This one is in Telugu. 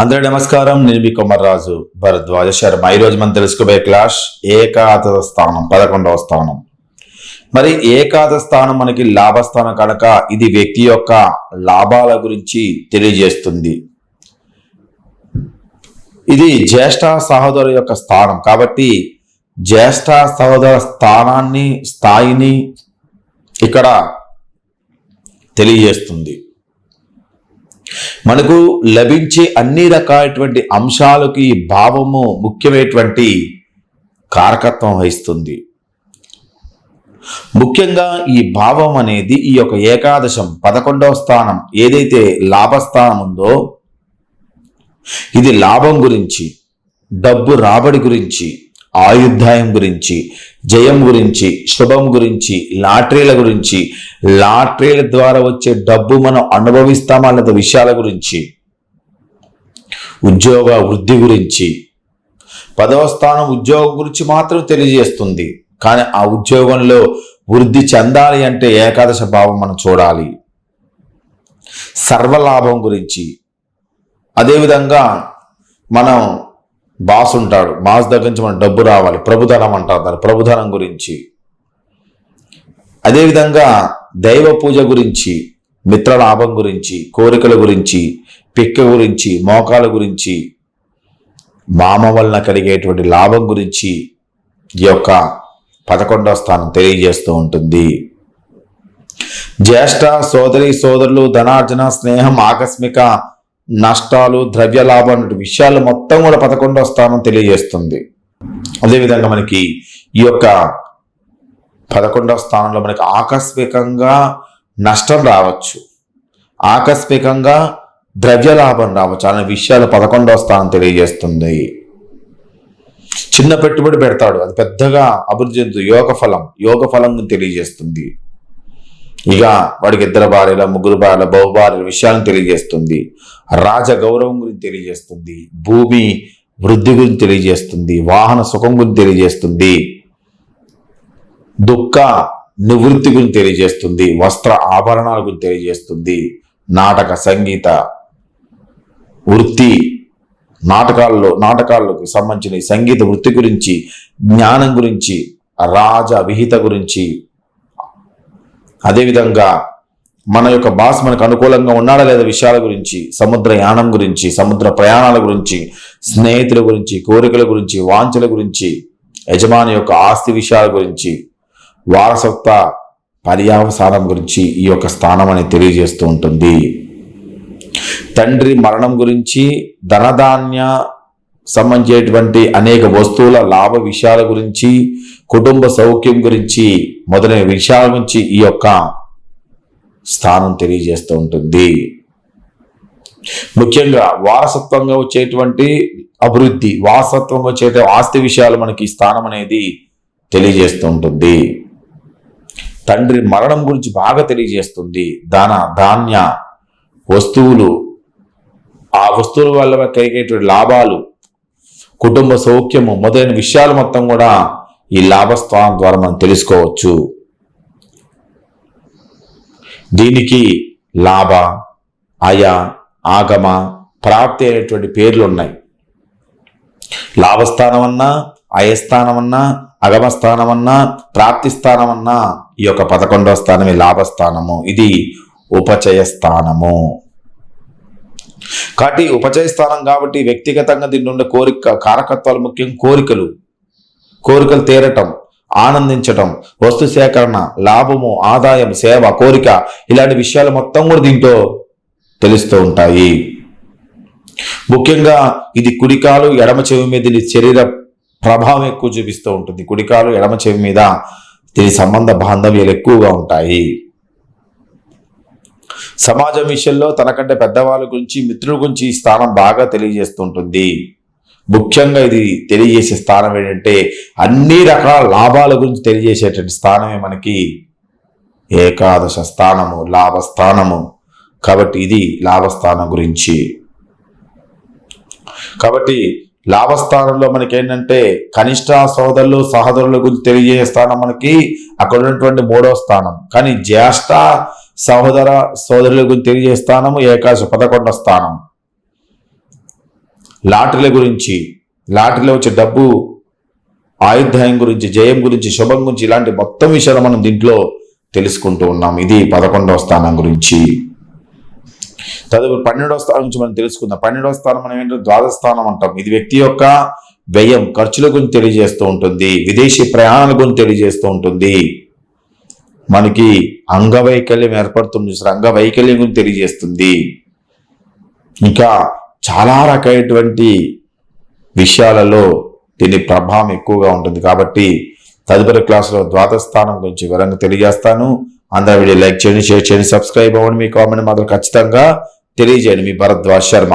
అందరూ నమస్కారం. నేను మీ కుమర్రాజు భరద్వాజ శర్మ. ఈరోజు మనం తెలుసుకోబోయే క్లాస్ ఏకాదశ స్థానం పదకొండవ స్థానం. మరి ఏకాదశ స్థానం మనకి లాభస్థానం కనుక ఇది వ్యక్తి యొక్క లాభాల గురించి తెలియజేస్తుంది. ఇది జ్యేష్ఠ సహోదరు యొక్క స్థానం. కాబట్టి జ్యేష్ఠ సహోదర స్థానాన్ని స్థాయిని ఇక్కడ తెలియజేస్తుంది. మనకు లభించే అన్ని రకాలైనటువంటి అంశాలకు ఈ భావము ముఖ్యమైనటువంటి కారకత్వం వహిస్తుంది. ముఖ్యంగా ఈ భావం అనేది ఈ యొక్క ఏకాదశం పదకొండవ స్థానం ఏదైతే లాభస్థానం ఉందో ఇది లాభం గురించి డబ్బు రాబడి గురించి ఆయుర్దాయం గురించి జయం గురించి శుభం గురించి లాటరీల గురించి లాటరీల ద్వారా వచ్చే డబ్బు మనం అనుభవిస్తామా విషయాల గురించి ఉద్యోగ వృద్ధి గురించి పదవ స్థానం ఉద్యోగం గురించి మాత్రం తెలియజేస్తుంది. కానీ ఆ ఉద్యోగంలో వృద్ధి చెందాలి అంటే ఏకాదశ భావం మనం చూడాలి. సర్వలాభం గురించి అదేవిధంగా మనం బాస్ ఉంటాడు. బాస్ దగ్గర నుంచి మనం డబ్బు రావాలి. ప్రభుధనం అంటారు దాని ప్రభుధనం గురించి. అదేవిధంగా దైవ పూజ గురించి మిత్రలాభం గురించి కోరికల గురించి పిక్క గురించి మోకాల గురించి మామ వలన కలిగేటువంటి లాభం గురించి ఈ యొక్క పదకొండవ స్థానం తెలియజేస్తూ ఉంటుంది. జ్యేష్ఠ సోదరి సోదరులు ధనార్జన స్నేహం ఆకస్మిక నష్టాలు ద్రవ్య లాభం విషయాలు మొత్తం కూడా పదకొండవ స్థానం తెలియజేస్తుంది. అదేవిధంగా మనకి ఈ యొక్క పదకొండవ స్థానంలో మనకి ఆకస్మికంగా నష్టం రావచ్చు. ఆకస్మికంగా ద్రవ్య లాభం రావచ్చు అనే విషయాలు పదకొండవ స్థానం తెలియజేస్తుంది. చిన్న పెట్టుబడి పెడతాడు. అది పెద్దగా అభివృద్ధి చెందుతుంది. యోగ ఫలం యోగ ఫలం తెలియజేస్తుంది. ఇక వాడికి ఇద్దరు భార్యల ముగ్గురు భార్యల బహుభార్యల విషయాలను తెలియజేస్తుంది. రాజ గౌరవం గురించి తెలియజేస్తుంది. భూమి వృద్ధి గురించి తెలియజేస్తుంది. వాహన సుఖం గురించి తెలియజేస్తుంది. దుఃఖ నివృత్తి గురించి తెలియజేస్తుంది. వస్త్ర ఆభరణాల గురించి తెలియజేస్తుంది. నాటక సంగీత వృత్తి నాటకాల్లో నాటకాలకు సంబంధించిన సంగీత వృత్తి గురించి జ్ఞానం గురించి రాజ విహిత గురించి అదేవిధంగా మన యొక్క బాస్ మనకు అనుకూలంగా ఉన్నాడా లేదా విషయాల గురించి సముద్ర యానం గురించి సముద్ర ప్రయాణాల గురించి స్నేహితుల గురించి కోరికల గురించి వాంఛల గురించి యజమాని యొక్క ఆస్తి విషయాల గురించి వారసత్వ పర్యావసానం గురించి ఈ యొక్క స్థానం అనేది తెలియజేస్తూ ఉంటుంది. తండ్రి మరణం గురించి ధనధాన్య సంబంధించేటువంటి అనేక వస్తువుల లాభ విషయాల గురించి కుటుంబ సౌఖ్యం గురించి మొదలైన విషయాల గురించి ఈ యొక్క స్థానం తెలియజేస్తూ ఉంటుంది. ముఖ్యంగా వారసత్వంగా వచ్చేటువంటి అభివృద్ధి వారసత్వంగా వచ్చే ఆస్తి విషయాలు మనకి స్థానం అనేది తెలియజేస్తూ ఉంటుంది. తండ్రి మరణం గురించి బాగా తెలియజేస్తుంది. దాన ధాన్య వస్తువులు ఆ వస్తువుల వల్ల కలిగేటువంటి లాభాలు కుటుంబ సౌఖ్యము మొదలైన విషయాలు మొత్తం కూడా ఈ లాభస్థానం ద్వారా మనం తెలుసుకోవచ్చు. దీనికి లాభ అయ ఆగమ ప్రాప్తి అనేటువంటి పేర్లు ఉన్నాయి. లాభస్థానం అన్నా అయస్థానం అన్నా అగమస్థానం అన్నా ప్రాప్తి స్థానం అన్నా ఈ యొక్క పదకొండవ స్థానమే లాభస్థానము. ఇది ఉపచయ స్థానము. కాబట్టి ఉపచయ స్థానం కాబట్టి వ్యక్తిగతంగా దీని ఉండే కోరిక కారకత్వాలు ముఖ్యం కోరికలు. కోరికలు తీరటం ఆనందించటం వస్తు సేకరణ లాభము ఆదాయం సేవ కోరిక ఇలాంటి విషయాలు మొత్తం కూడా దీంట్లో తెలుస్తూ ఉంటాయి. ముఖ్యంగా ఇది కుడికాలు ఎడమ చెవి మీద దీని శరీర ప్రభావం ఎక్కువ చూపిస్తూ ఉంటుంది. కుడికాలు ఎడమ చెవి మీద దీని సంబంధ బాంధవ్యాలు ఎక్కువగా ఉంటాయి. సమాజం విషయంలో తనకంటే పెద్దవాళ్ళ గురించి మిత్రుల గురించి ఈ స్థానం బాగా తెలియజేస్తుంటుంది ముఖ్యంగా ఇది తెలియజేసే స్థానం ఏంటంటే అన్ని రకాల లాభాల గురించి తెలియజేసేటువంటి స్థానమే మనకి ఏకాదశ స్థానము లాభస్థానము. కాబట్టి ఇది లాభస్థానం గురించి. కాబట్టి లాభస్థానంలో మనకి ఏంటంటే కనిష్ట సోదరులు సహోదరుల గురించి తెలియజేసే స్థానం మనకి అక్కడ ఉన్నటువంటి మూడవ స్థానం. కానీ జ్యేష్ఠ సహోదర సోదరుల గురించి తెలియజేసే స్థానము ఏకాదశి పదకొండవ స్థానం. లాటరీల గురించి లాటరీలో వచ్చే డబ్బు ఆయుధాయం గురించి జయం గురించి శుభం గురించి ఇలాంటి మొత్తం విషయాలు మనం దీంట్లో తెలుసుకుంటూ ఉన్నాం. ఇది పదకొండవ స్థానం గురించి. తదుపరి పన్నెండవ స్థానం నుంచి మనం తెలుసుకుందాం. పన్నెండవ స్థానం మనం ఏంటంటే ద్వాదశ స్థానం అంటాం. ఇది వ్యక్తి యొక్క వ్యయం ఖర్చుల గురించి తెలియజేస్తూ ఉంటుంది. విదేశీ ప్రయాణాల గురించి తెలియజేస్తూ ఉంటుంది. మనకి అంగవైకల్యం ఏర్పడుతుంది అంగవైకల్యం గురించి తెలియజేస్తుంది. ఇంకా చాలా రకమైనటువంటి విషయాలలో దీని ప్రభావం ఎక్కువగా ఉంటుంది. కాబట్టి తదుపరి క్లాసులో ద్వాదశ స్థానం గురించి వివరంగా తెలియజేస్తాను. అందరూ వీడియో లైక్ చేయండి షేర్ చేయండి సబ్స్క్రైబ్ అవ్వండి. మీ కామెంట్ మాత్రం ఖచ్చితంగా తెలియజేయండి. మీ భరద్వాజ్ శర్మ.